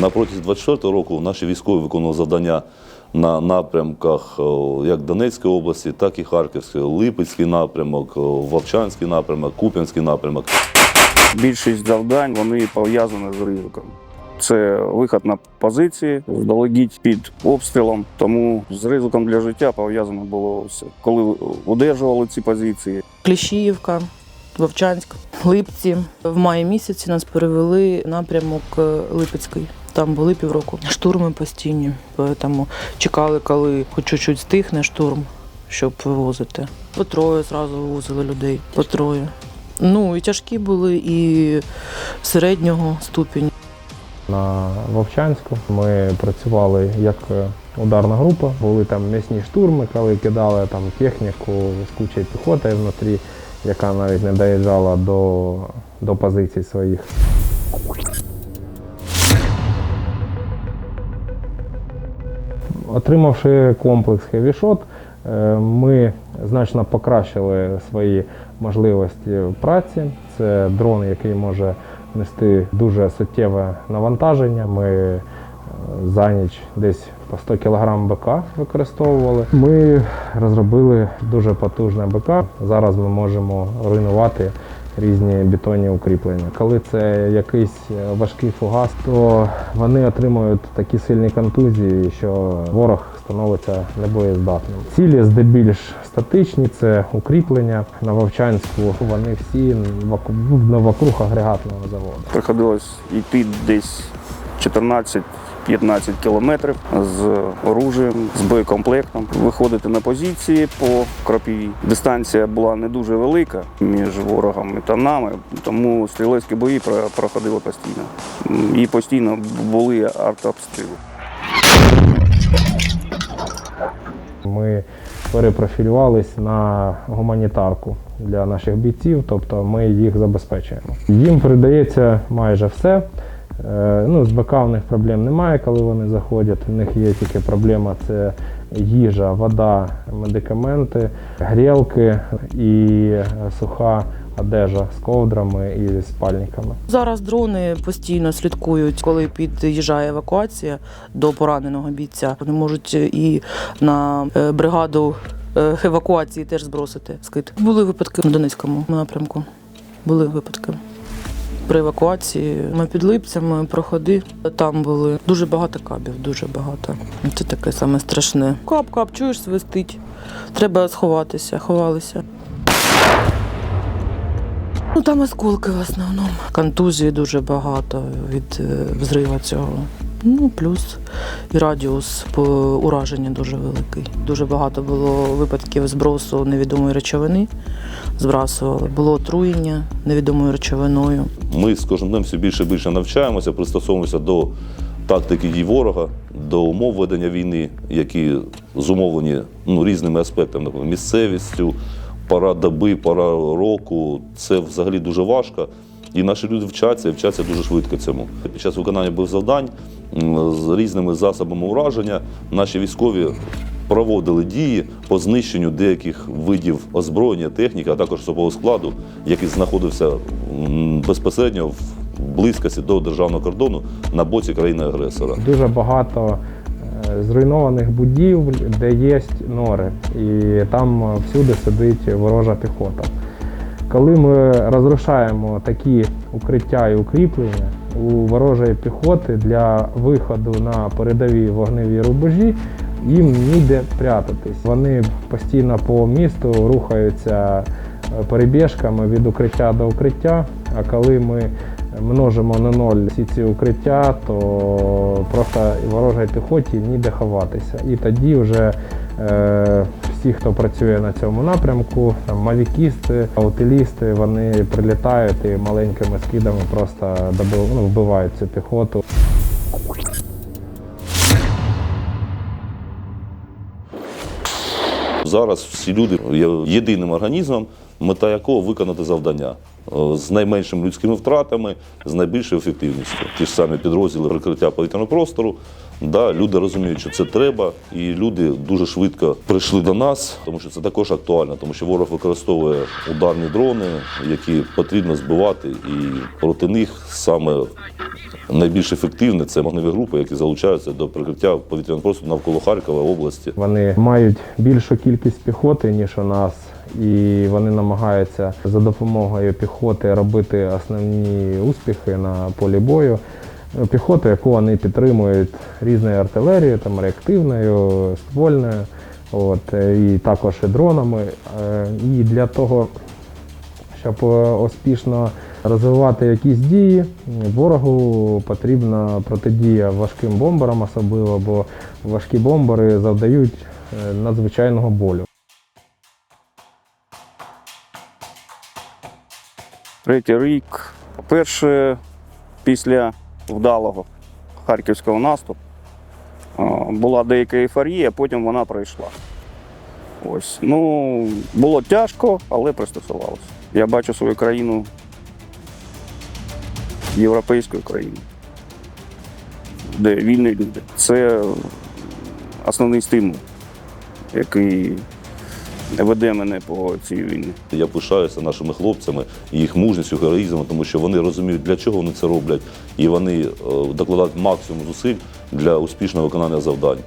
На протязі 24 року наші військові виконували завдання на напрямках як Донецької області, так і Харківської, Липецький напрямок, Вовчанський напрямок, Куп'янський напрямок. Більшість завдань вони пов'язані з ризиком. Це виход на позиції, здалегідь під обстрілом. Тому з ризиком для життя пов'язано було все. Коли удержували ці позиції, Кліщіївка, Вовчанськ, Липці. В маї місяці нас перевели напрямок е, Липецький. Там були півроку. Штурми постійні, тому чекали, коли хоч чуть-чуть стихне штурм, щоб вивозити. По троє зразу вивозили людей. По троє. Ну і тяжкі були, і середнього ступінь. На Вовчанську ми працювали як е, ударна група. Були там м'ясні штурми, коли кидали там техніку з кучою піхоти внутрі, яка навіть не доїжджала до, до позицій своїх. Отримавши комплекс HeavyShot, е, ми значно покращили свої можливості праці. Це дрон, який може нести дуже суттєве навантаження. Ми е, за ніч десь по 100 кг БК використовували. Ми розробили дуже потужне БК. Зараз ми можемо руйнувати різні бетонні укріплення. Коли це якийсь е, важкий фугас, то вони отримують такі сильні контузії, що ворог становиться небоєздатним. Цілі здебільш статичні, це укріплення на Вовчанську. Вони всі ну, вокруг агрегатного заводу. приходилось йти десь 14-15 кілометрів з оружієм, з боєкомплектом, виходити на позиції по кропівій. Дистанція була не дуже велика між ворогами та нами, тому стрілецькі бої проходили постійно. І постійно були артобстріли. Ми перепрофілювались на гуманітарку для наших бійців, тобто ми їх забезпечуємо. Їм передається майже все. Е, Ну, з БК у них проблем немає, коли вони заходять. У них є тільки проблема це їжа, вода, медикаменти, грілки і е, суха одежа з ковдрами і спальниками. Зараз дрони постійно слідкують, коли під'їжджає евакуація до пораненого бійця. Вони можуть і на е, бригаду е, евакуації теж збросити скид. Були випадки на Донецькому напрямку. Були випадки. При евакуації ми під липцями, проходи. Там були дуже багато кабів, дуже багато. Це таке саме страшне. Кап-кап, чуєш, свистить. Треба сховатися, ховалися. Ну там осколки в основному. Контузії дуже багато від е, взрива цього. Ну, плюс і радіус по ураження дуже великий. Дуже багато було випадків збросу невідомої речовини. Збрасували. Було отруєння невідомою речовиною. Ми з кожним днем все більше і більше навчаємося, пристосовуємося до тактики дій ворога, до умов ведення війни, які зумовлені ну, різними аспектами, наприклад, місцевістю, пора доби, пора року. Це взагалі дуже важко. І наші люди вчаться і вчаться дуже швидко цьому. Під час виконання завдань з різними засобами ураження наші військові проводили дії по знищенню деяких видів озброєння, техніки, а також особового складу, який знаходився безпосередньо в близькості до державного кордону на боці країни-агресора. Дуже багато е, зруйнованих будівель, де є нори, і там е, всюди сидить ворожа піхота. Коли ми розрушаємо такі укриття і укріплення у ворожої піхоти для виходу на передові вогневі рубежі, їм ніде прятатись. Вони постійно по місту рухаються е, перебіжками від укриття до укриття. А коли ми множимо на ноль всі ці укриття, то просто ворожій піхоті ніде ховатися. І тоді вже е, всі, хто працює на цьому напрямку, там мавікісти, аутилісти, вони прилітають і маленькими скидами просто добив, ну, вбивають цю піхоту. Зараз всі люди є єдиним організмом, мета якого виконати завдання. Е, з найменшими людськими втратами, з найбільшою ефективністю. Ті ж самі підрозділи прикриття повітряного простору. Да, люди розуміють, що це треба, і люди дуже швидко прийшли до нас, тому що це також актуально, тому що ворог використовує ударні дрони, які потрібно збивати, і проти них саме найбільш ефективне це вогневі групи, які залучаються до прикриття повітряного простору навколо Харкова області. Вони мають більшу кількість піхоти, ніж у нас, і вони намагаються за допомогою піхоти робити основні успіхи на полі бою. Піхоту, яку вони підтримують різною артилерією, там реактивною, ствольною, от, і також і дронами. Е, І для того, щоб успішно розвивати якісь дії, ворогу потрібна протидія важким бомберам, особливо, бо важкі бомбери завдають е, надзвичайного болю. Третій рік. По-перше, після вдалого харківського наступу була деяка ейфорія, потім вона пройшла. Ось. Ну, було тяжко, але пристосувалося. Я бачу свою країну європейською країною, де вільні люди. Це основний стимул, який веде мене по цій війні. Я пишаюся нашими хлопцями, їх мужністю, героїзмом, тому що вони розуміють, для чого вони це роблять, і вони е, докладають максимум зусиль для успішного виконання завдань.